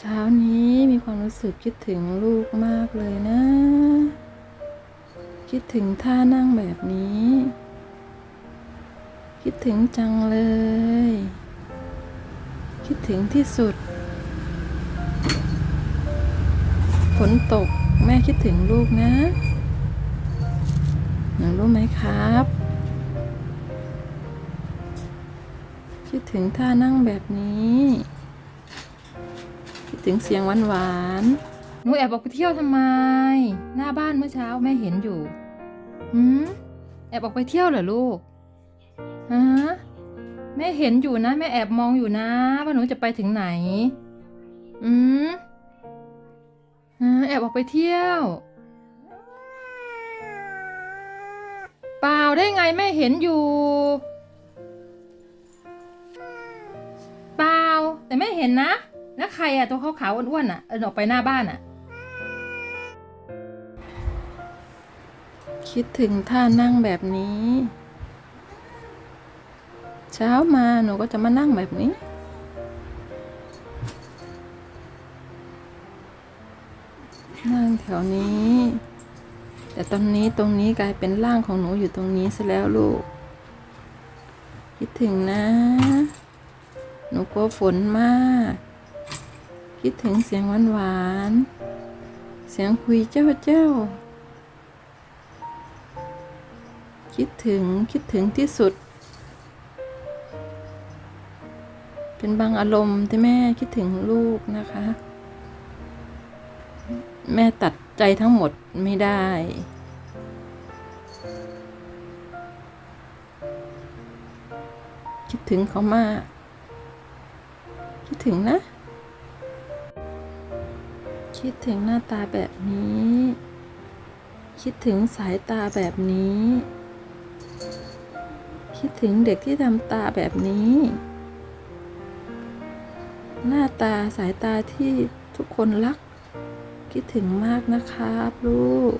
เช้านี้มีความรู้สึกคิดถึงลูกมากเลยนะ คิดถึงท่านั่งแบบนี้ คิดถึงจังเลย คิดถึงที่สุด ฝนตกแม่คิดถึงลูกนะหนูรู้ไหมครับ คิดถึงท่านั่งแบบนี้ ถึงเสียงหวานหวานหนูแอบออกไปเที่ยวทำไม หน้าบ้านเมื่อเช้าแม่เห็นอยู่หืมแอบออกไปเที่ยวเหรอลูกฮะแม่เห็นอยู่นะ แม่แอบมองอยู่นะว่าหนูจะไปถึงไหนอืมฮะแอบออกไปเที่ยวเปล่าได้ไงแม่เห็นอยู่เปล่าแต่แม่เห็นนะ แล้วใครอะตัวขาวๆอ้วนๆอะเดินออกไปหน้าบ้านอะคิดถึงท่านั่งแบบนี้ เช้ามาหนูก็จะมานั่งแบบนี้ นั่งแถวนี้ แต่ตอนนี้ตรงนี้กลายเป็นร่างของหนูอยู่ตรงนี้ซะแล้วลูก คิดถึงนะ หนูกลัวฝนมาก คิดถึงเสียงหวานหวานๆ เสียงคุยเจ้าเจ้า คิดถึงคิดถึงที่สุด เป็นบางอารมณ์ที่แม่คิดถึงลูกนะคะ แม่ตัดใจทั้งหมดไม่ได้คิดถึงเขามาก คิดถึงนะ คิดถึงหน้าตาแบบนี้ คิดถึงสายตาแบบนี้ คิดถึงเด็กที่ทำตาแบบนี้ หน้าตาสายตาที่ทุกคนรัก คิดถึงมากนะครับลูก